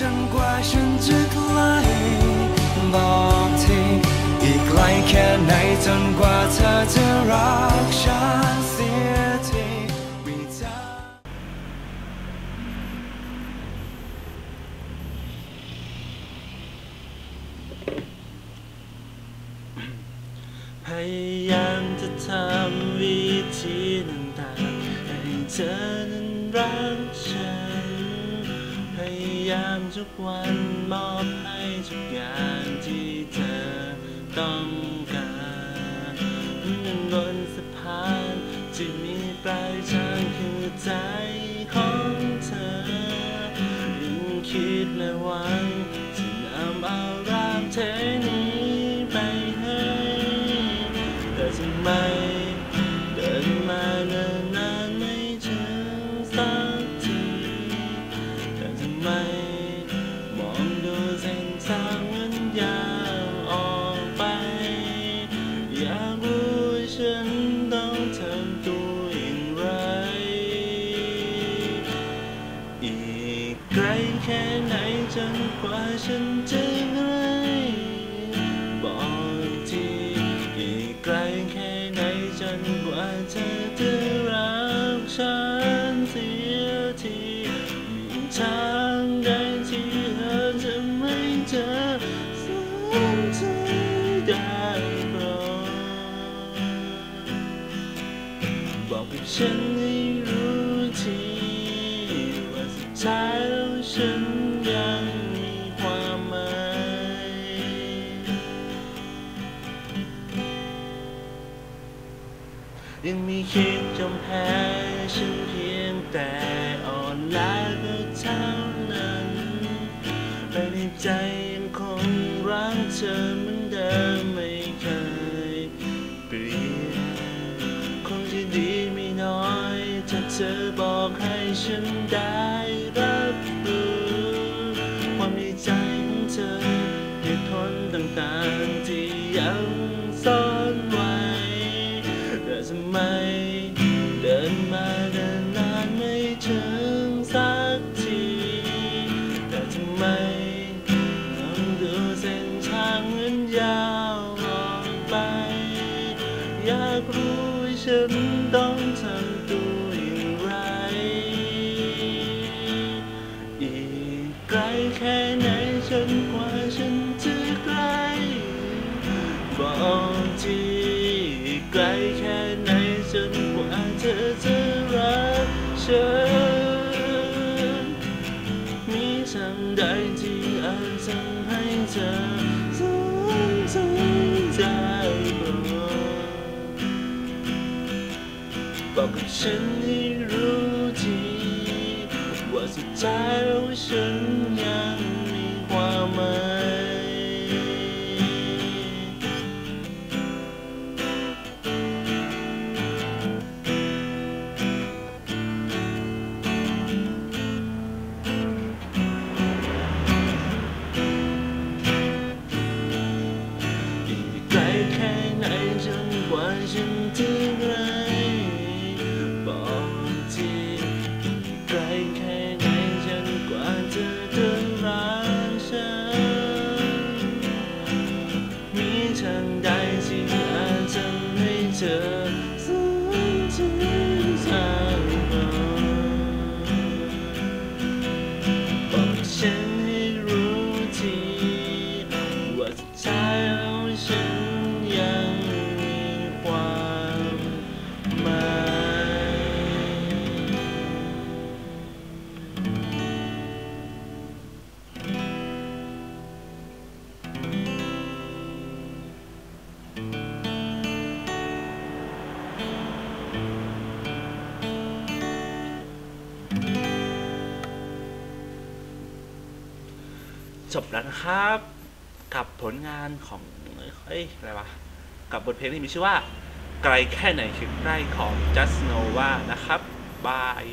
จนกว่าฉันจะไกลบอกทีอีกไกลแค่ไหนจนกว่าเธอจะรักฉันเสียทีมีเธอพยายามจะทำวิธีต่างๆให้เธอนั้นรักฉัน ทุกวันมอบให้ทุกอย่างที่เธอต้องการนั้นบนสะพานที่มีปลายทางคือใจของเธอ ยิ่งคิดและหวังจะนำเอารามเทนี้ไปให้แต่ทำไม ว่าฉันจะไกลบอกทีอีกไกลแค่ไหนจนกว่าเธอจะรักฉันเสียทีมีทางใดที่เธอจะไม่เจอสนใจได้โปรดบอกกับฉันให้รู้ทีว่าสุดท้ายแล้วฉัน ยังมีคิดจมแพ้ฉันเพียงแต่อ่อนล้าก็เท่านั้นแต่ในใจยังคงรักเธอเหมือนเดิมไม่เคยเปลี่ยนคงจะดีไม่น้อยถ้าเธอบอกให้ฉันได้ นกว่าฉันจะไกลบอกทีอีกไกลแค่ไหนจนกว่าเธอจะรักฉัน มีทางใดที่อาจทำให้เธอสนใจได้บ้างบอกกับฉันให้รู้ทีว่าสุดท้ายแล้วฉันยัง แค่ไหนจนกว่าฉันจะไกลบอกทีอีกไกลแค่ไหนจนกว่าเธอจะรักฉัน มีทางใดที่อาจทำให้เธอ จบแล้วนะครับ กับผลงานของเอ้ยอะไรวะ กับบทเพลงที่มีชื่อว่า ไกลแค่ไหนคือใกล้ของ Just Nova นะครับ บาย